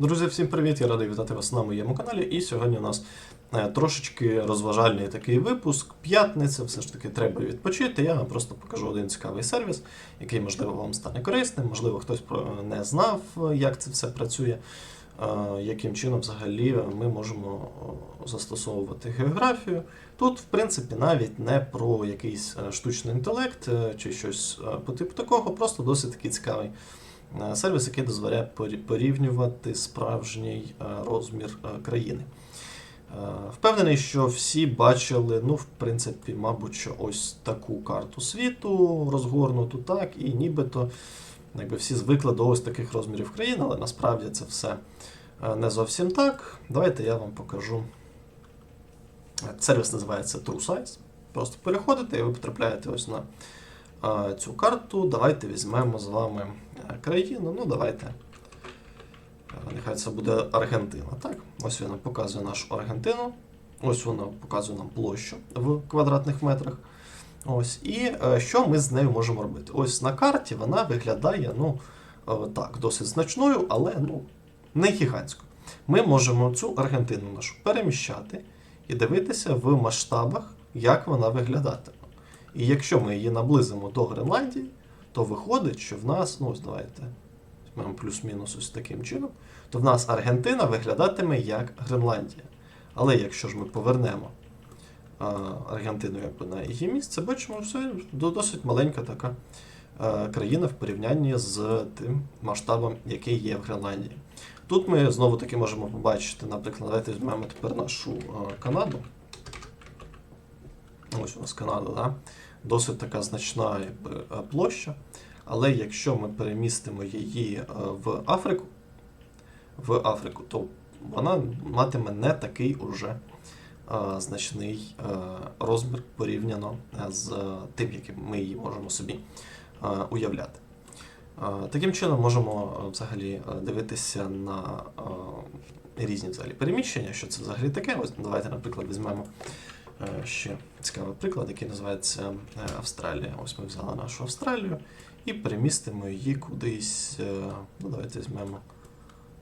Друзі, всім привіт! Я радий вітати вас на моєму каналі. І сьогодні у нас е, трошечки розважальний такий випуск. П'ятниця, все ж таки треба відпочити. Я вам просто покажу один цікавий сервіс, який, можливо, вам стане корисним, можливо, хтось не знав, е, як це все працює, е, яким чином взагалі ми можемо е, застосовувати географію. Тут, в принципі, навіть не про якийсь е, штучний інтелект е, чи щось е, по типу такого, просто досить такий цікавий. Е, Сервіс, який дозволяє порівнювати справжній е, розмір е, країни. Впевнений, що всі бачили, ну, в принципі, мабуть, ось таку карту світу розгорнуту, так, і нібито якби всі звикли до ось таких розмірів країн, але насправді це все не зовсім так. Давайте я вам покажу. Сервіс називається TrueSize. Просто переходите і ви потрапляєте ось на цю карту. Давайте візьмемо з вами країну. Ну, давайте. е, Нехай це буде Аргентина. Так, ось вона показує нашу Аргентину. Ось вона показує нам площу в квадратних метрах. Ось. І е, що ми з нею можемо робити? Ось на карті вона виглядає, ну, е, так, досить значною, але ну, не гігантською. Ми можемо цю Аргентину нашу переміщати і дивитися в масштабах, як вона виглядатиме. І якщо ми її наблизимо до Гренландії, то виходить, що в нас, ну давайте візьмемо плюс-мінус ось таким чином, то в нас Аргентина виглядатиме як Гренландія. Але якщо ж ми повернемо а, Аргентину якби на її місце, бачимо, все до- досить маленька така а, країна в порівнянні з тим масштабом, який є в Гренландії. Тут ми знову таки можемо побачити, наприклад, давайте візьмемо тепер нашу а, Канаду. Ось у нас Канада, да? досить така значна якби, площа. Але якщо ми перемістимо її е, в Африку, в Африку, то вона матиме не такий уже е, значний е, розмір порівняно з тим, яким ми її можемо собі уявляти. Таким чином можемо взагалі дивитися на різні взагалі переміщення, що це взагалі таке. Ось давайте, наприклад, візьмемо ще цікавий приклад, який називається Австралія. Ось ми взяли нашу Австралію і перемістимо її кудись. е, Ну, давайте візьмемо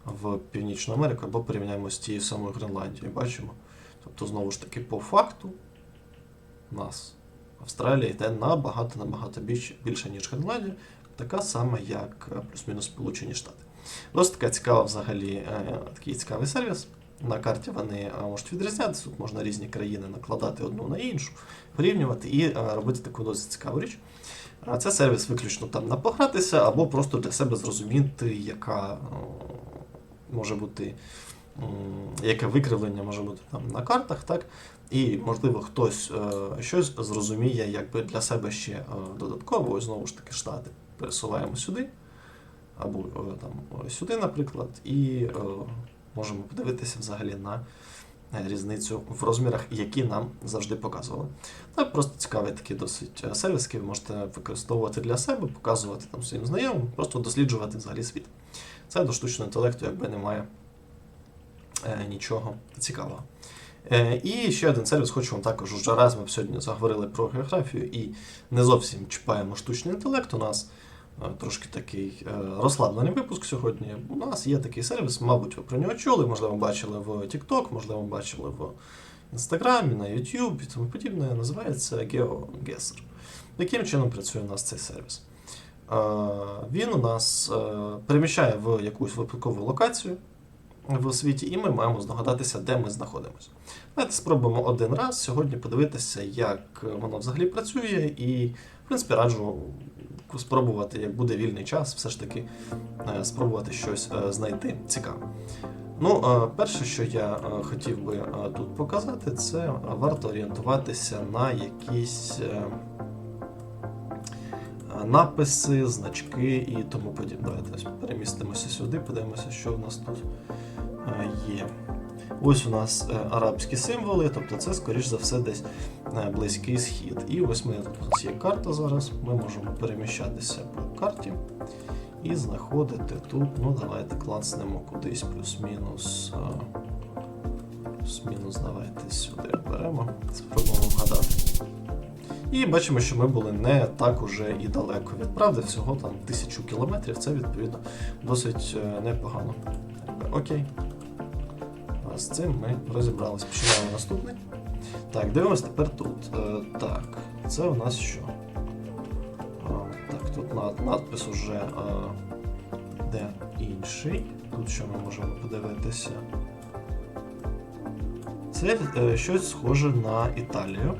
в Північну Америку або порівняємо з тією самою Гренландією. Бачимо. Тобто, знову ж таки, по факту нас Австралія йде набагато-набагато більше, більше, ніж Гренландія, така сама, як е, плюс-мінус Сполучені Штати. Досить така цікава взагалі е, такий цікавий сервіс. На карті вони можуть відрізнятися, тут можна різні країни накладати одну на іншу, порівнювати і робити таку досить цікаву річ. А Це сервіс виключно там на погратися, або просто для себе зрозуміти, яка може бути, яке викривлення може бути там на картах, так? І, можливо, хтось е, щось зрозуміє якби для себе ще е, додатково, ось знову ж таки штати. Пересуваємо сюди, або е, там сюди, наприклад, і можемо подивитися взагалі на різницю в розмірах, які нам завжди показували. Так, просто цікавий такий досить е, сервіс, який ви можете використовувати для себе, показувати там своїм знайомим, просто досліджувати взагалі світ. Це до штучного інтелекту якби немає е, нічого цікавого. Е, і ще один сервіс, хочу вам також уже раз ми сьогодні заговорили про географію і не зовсім чіпаємо штучний інтелект. У нас е, трошки такий е, розслаблений випуск сьогодні. У нас є такий сервіс, мабуть, ви про нього чули, можливо, бачили в TikTok, можливо, бачили в Інстаграмі, на YouTube і тому подібне. Називається GeoGuessr. Яким чином працює у нас цей сервіс? Е, Він у нас е, переміщає в якусь випадкову локацію в світі, і ми маємо здогадатися, де ми знаходимося. Давайте спробуємо один раз сьогодні подивитися, як воно взагалі працює, і, в принципі, раджу спробувати, як буде вільний час, все ж таки е, спробувати щось е, знайти цікаве. Ну, е, перше, що я хотів би тут показати, це варто орієнтуватися на якісь написи, значки і тому подібне. Перемістимося сюди, подивимося, що в нас тут є. Ось у нас е, арабські символи, тобто це, скоріш за все, десь е, близький схід. І ось ми тут є карта зараз. Ми можемо переміщатися по карті і знаходити тут. Ну, давайте клацнемо кудись плюс-мінус. е, Плюс-мінус, давайте сюди беремо. Спробуємо вгадати. І бачимо, що ми були не так уже і далеко від правди, всього там тисячу кілометрів. Це відповідно досить е, непогано окей. З цим ми розібрались. Починаємо наступний. Так, дивимось тепер тут. Е, так, це у нас що? Так, тут над, надпис уже де інший. Тут що ми можемо подивитися? Це е, щось схоже на Італію.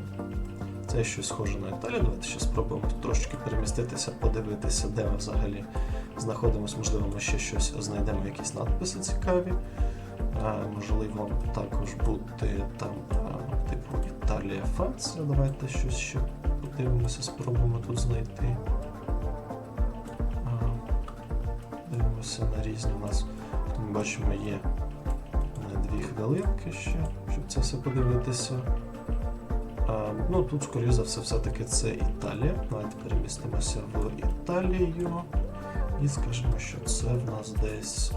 Це щось схоже на Італію. Давайте ще спробуємо трошки переміститися, подивитися, де ми взагалі знаходимося. Можливо, ми ще щось знайдемо, якісь надписи цікаві. Можливо, також бути там, типу, Італія, Франція. Давайте щось ще подивимося, спробуємо тут знайти. Дивимося на різні у нас. Ми бачимо, є дві хвилинки ще, щоб це все подивитися. Ну, тут, скоріше за все, все-таки це Італія. Давайте перемістимося в Італію. І скажемо, що це в нас десь.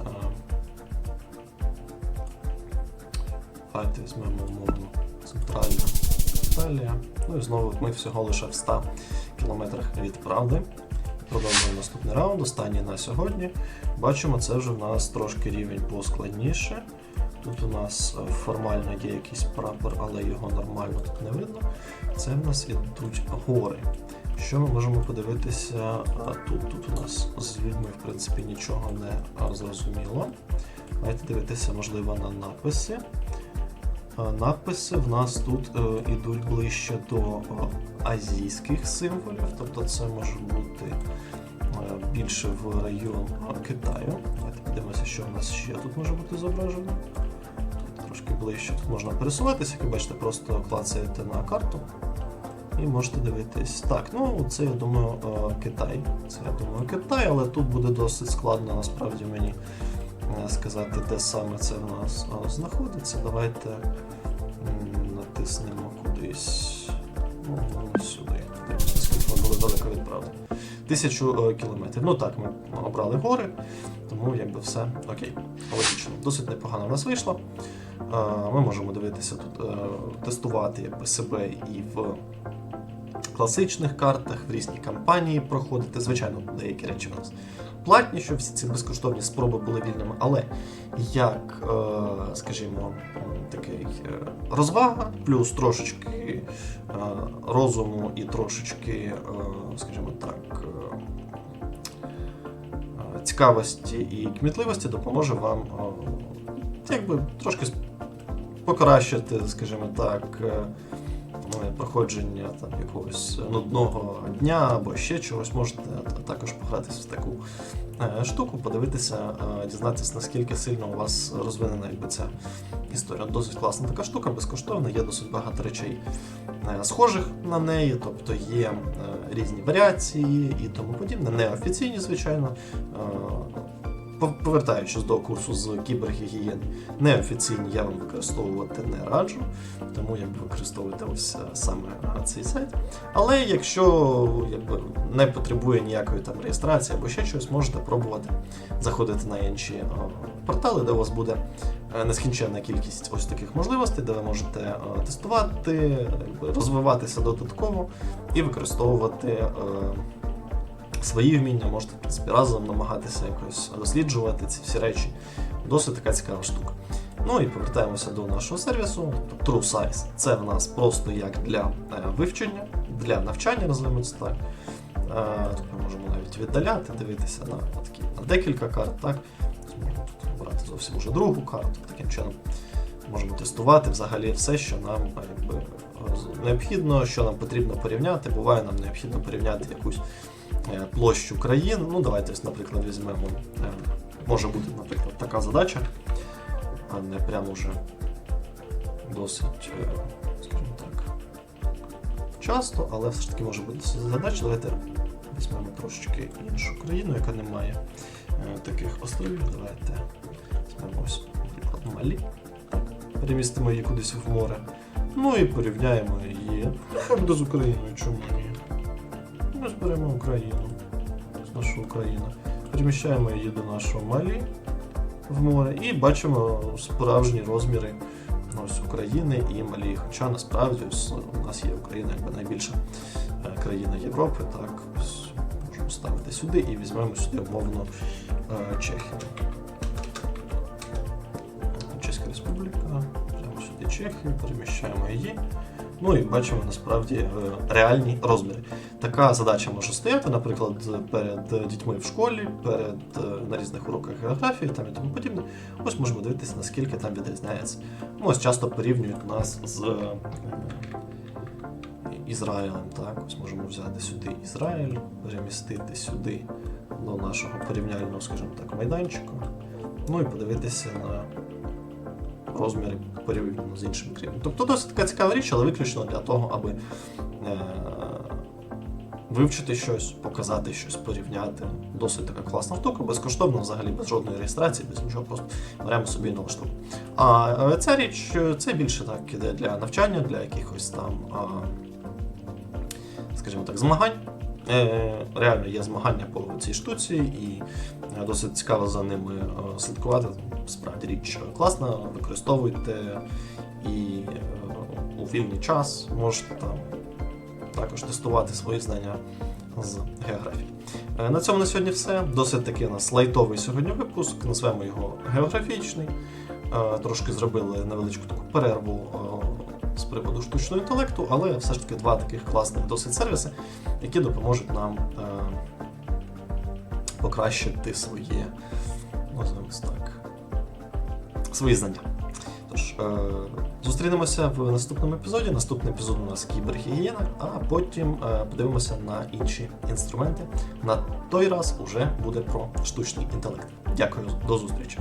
Давайте візьмемо умовно центральна Італія. Ну і знову ми всього лише в 100 кілометрах від правди. Продовжуємо наступний раунд, останній на сьогодні. Бачимо, це вже в нас трошки рівень поскладніше. Тут у нас е, формально є якийсь прапор, але його нормально тут не видно. Це в нас ідуть гори. Що ми можемо подивитися тут? Тут у нас з людьми, в принципі, нічого не зрозуміло. Давайте дивитися, можливо, на написи. А, Надписи в нас тут е, ідуть ближче до е, азійських символів, тобто це може бути е, більше в район е, Китаю. Давайте подивимося, що в нас ще тут може бути зображено. Тут трошки ближче тут можна пересуватися, як бачите, просто клацаєте на карту і можете дивитись. Так, ну це я думаю е, Китай. Це я думаю Китай, але тут буде досить складно насправді мені е, сказати, де саме це в нас знаходиться. Давайте натиснемо кудись. Ну, сюди. Наскільки ми були далеко від правди. Тисячу е, кілометрів. Ну так, ми обрали гори, тому якби все окей. Логічно. Досить непогано в нас вийшло. Е, Ми можемо дивитися тут, е, тестувати якби, себе і в класичних картах, в різні кампанії проходити. Звичайно, деякі речі у нас платні, щоб всі ці безкоштовні спроби були вільними, але як, е, скажімо, такий е, розвага, плюс трошечки е, розуму і трошечки, скажімо так, цікавості і кмітливості допоможе вам якби трошки покращити, скажімо так, е, проходження там якогось нудного дня або ще чогось, можете також погратися в таку е, штуку, подивитися, е, дізнатися, наскільки сильно у вас розвинена якби ця історія. Досить класна така штука, безкоштовна, є досить багато речей е, схожих на неї, тобто є різні варіації і тому подібне, неофіційні, звичайно. Пов- Повертаючись до курсу з кібергігієни, неофіційні я вам використовувати не раджу, тому якби використовуйте ось е, саме цей сайт. Але якщо якби, не потребує ніякої там реєстрації або ще щось, можете пробувати заходити на інші е, портали, де у вас буде е, нескінченна кількість ось таких можливостей, де ви можете тестувати, розвиватися додатково і використовувати. Свої вміння можете, в принципі, разом намагатися якось досліджувати ці всі речі. Досить така цікава штука. Ну і повертаємося до нашого сервісу. Тобто True Size. Це в нас просто як для е, вивчення, для навчання, називаємо це так. Е, Тут можемо навіть віддаляти, дивитися на, такі на декілька карт. Так? Можемо тут обрати зовсім уже другу карту. Таким чином можемо тестувати взагалі все, що нам е, якби, необхідно, що нам потрібно порівняти. Буває, нам необхідно порівняти якусь площу країн. Ну, давайте, наприклад, візьмемо. е, Може бути, наприклад, така задача, а не прямо вже досить, е, скажімо так, часто, але все ж таки може бути задача. Давайте візьмемо трошечки іншу країну, яка не має е, таких островів. Давайте візьмемо ось, наприклад, Малі. Перемістимо її кудись в море. Ну і порівняємо її. Ну, буде з Україною, чому ні? Ми зберемо Україну. Нашу Україну. Переміщаємо її до нашого Малі в море і бачимо справжні розміри ось України і Малі. Хоча насправді ось у нас є Україна якби найбільша е, країна Європи. Так, ось можемо ставити сюди і візьмемо сюди умовно Чехію. Чеська республіка. е, Чехію. Чехію, переміщаємо її. Ну і бачимо насправді е, реальні розміри. Така задача може стояти, наприклад, перед дітьми в школі, перед е, на різних уроках географії там і тому подібне. Ось можемо дивитися, наскільки там відрізняється. Ну, ось часто порівнюють нас з е, Ізраїлем. Так, ось можемо взяти сюди Ізраїль, перемістити сюди до нашого порівняльного, скажімо так, майданчику. Ну і подивитися на розміри порівняно з іншими країнами. Тобто досить така цікава річ, але виключно для того, аби е- вивчити щось, показати щось, порівняти. Досить така класна штука, безкоштовно, взагалі без жодної реєстрації, без нічого, просто беремо собі і налаштовуємо. А е, ця річ е, це більше так іде для навчання, для якихось там, скажімо так, змагань. Е, Реально є змагання по цій штуці, і досить цікаво за ними слідкувати. Справді річ класна, використовуйте і у вільний час можете там також тестувати свої знання з географії. Е, На цьому на сьогодні все. Досить таки у нас лайтовий сьогодні випуск. Назвемо його географічний. Е, Трошки зробили невеличку таку перерву е, з приводу штучного інтелекту, але все ж таки два таких класних досить сервіси, які допоможуть нам покращити своє, називаємо так, свої знання. Тож, е, зустрінемося в наступному епізоді. Наступний епізод у нас кібергігієна, а потім е, подивимося на інші інструменти. На той раз уже буде про штучний інтелект. Дякую, до зустрічі!